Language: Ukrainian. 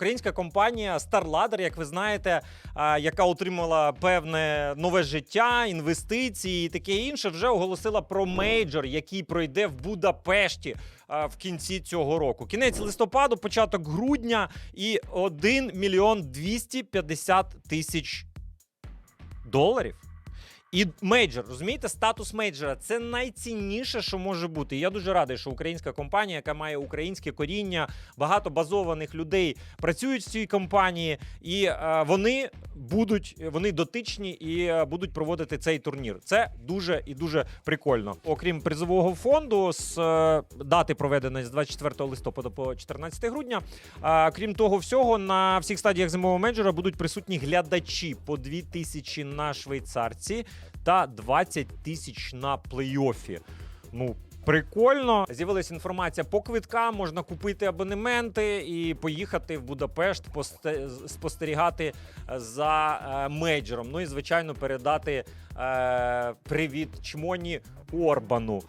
українська компанія StarLadder, як ви знаєте, яка отримала певне нове життя, інвестиції і таке інше, вже оголосила про мейджор, який пройде в Будапешті в кінці цього року. Кінець листопаду, початок грудня і 1 мільйон 250 тисяч доларів. І мейджор, розумієте, статус мейджора це найцінніше, що може бути. І я дуже радий, що українська компанія, яка має українське коріння, багато базованих людей працюють в цій компанії, і е, вони будуть вони дотичні і е, будуть проводити цей турнір. Це дуже і дуже прикольно. Окрім призового фонду, з е, дати проведеної з 24 листопада по 14 грудня. Крім того всього, на всіх стадіях зимового менеджера будуть присутні глядачі по 2 тисячі на швейцарці та 20 тисяч на плей-офі. Ну, прикольно. З'явилася інформація по квиткам, можна купити абонементи і поїхати в Будапешт, спостерігати за мейджером. мейджором. Ну і звичайно, передати е, привіт чмоні Орбану.